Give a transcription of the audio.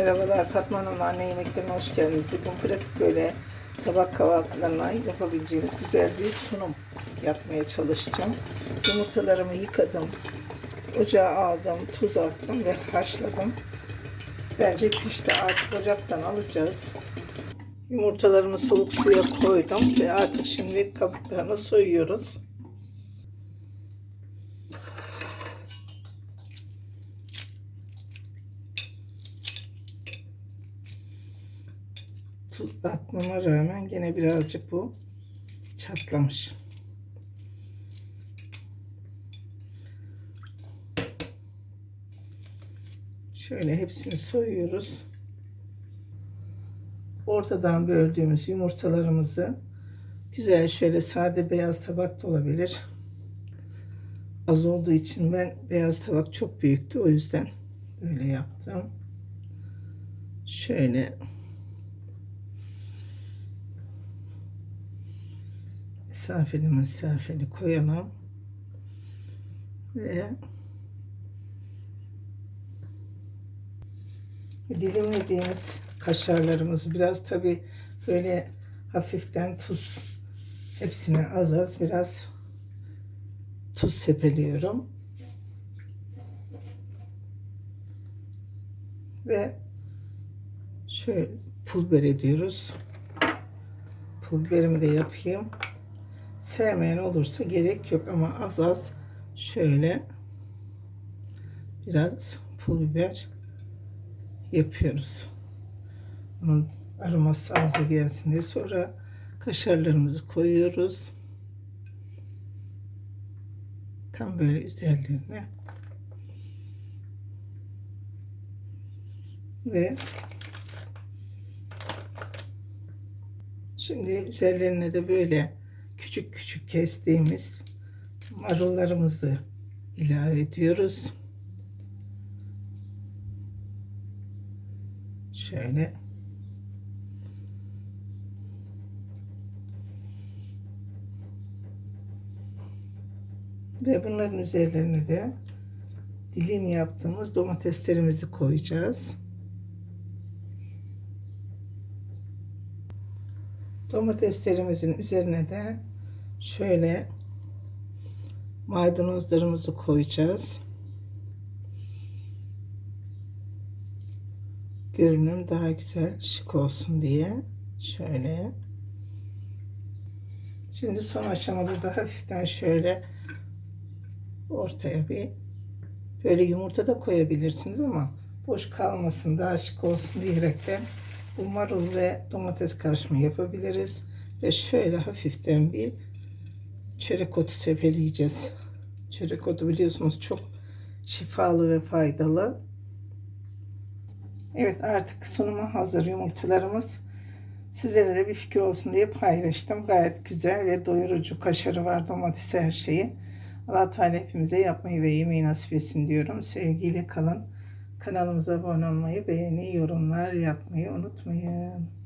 Merhabalar Fatma Hanım anne yemeklerine hoş geldiniz. Bugün pratik böyle sabah kahvaltılarına yapabileceğimiz güzel bir sunum yapmaya çalışacağım. Yumurtalarımı yıkadım. Ocağa aldım, tuz attım ve haşladım. Bence pişti artık ocaktan alacağız. Yumurtalarımı soğuk suya koydum ve artık şimdi kabuklarını soyuyoruz. Tuz atmama rağmen gene birazcık bu çatlamış. Şöyle hepsini soyuyoruz. Ortadan böldüğümüz yumurtalarımızı güzel şöyle sade beyaz tabak da olabilir. Az olduğu için ben beyaz tabak çok büyüktü o yüzden öyle yaptım. Şöyle mesafeli mesafeli koyalım ve dilimlediğimiz kaşarlarımızı biraz tabi böyle hafiften tuz hepsine az az biraz tuz sepeliyorum. Ve şöyle pul ediyoruz pul de yapayım sevmeyen olursa gerek yok ama az az şöyle biraz pul biber yapıyoruz. Onun aroması ağza gelsin diye sonra kaşarlarımızı koyuyoruz. Tam böyle üzerlerine ve şimdi üzerlerine de böyle küçük küçük kestiğimiz marullarımızı ilave ediyoruz. Şöyle ve bunların üzerlerine de dilim yaptığımız domateslerimizi koyacağız. Domateslerimizin üzerine de şöyle maydanozlarımızı koyacağız. Görünüm daha güzel, şık olsun diye. Şöyle. Şimdi son aşamada da hafiften şöyle ortaya bir böyle yumurta da koyabilirsiniz ama boş kalmasın daha şık olsun diyerekten bu marul ve domates karışımı yapabiliriz. Ve şöyle hafiften bir çörek otu sepeleyeceğiz. Çörek otu biliyorsunuz çok şifalı ve faydalı. Evet artık sunuma hazır yumurtalarımız. Sizlere de bir fikir olsun diye paylaştım. Gayet güzel ve doyurucu kaşarı var, domates her şeyi. Allah Teala hepimize yapmayı ve yemeği nasip etsin diyorum. Sevgiyle kalın. Kanalımıza abone olmayı, beğeni, yorumlar yapmayı unutmayın.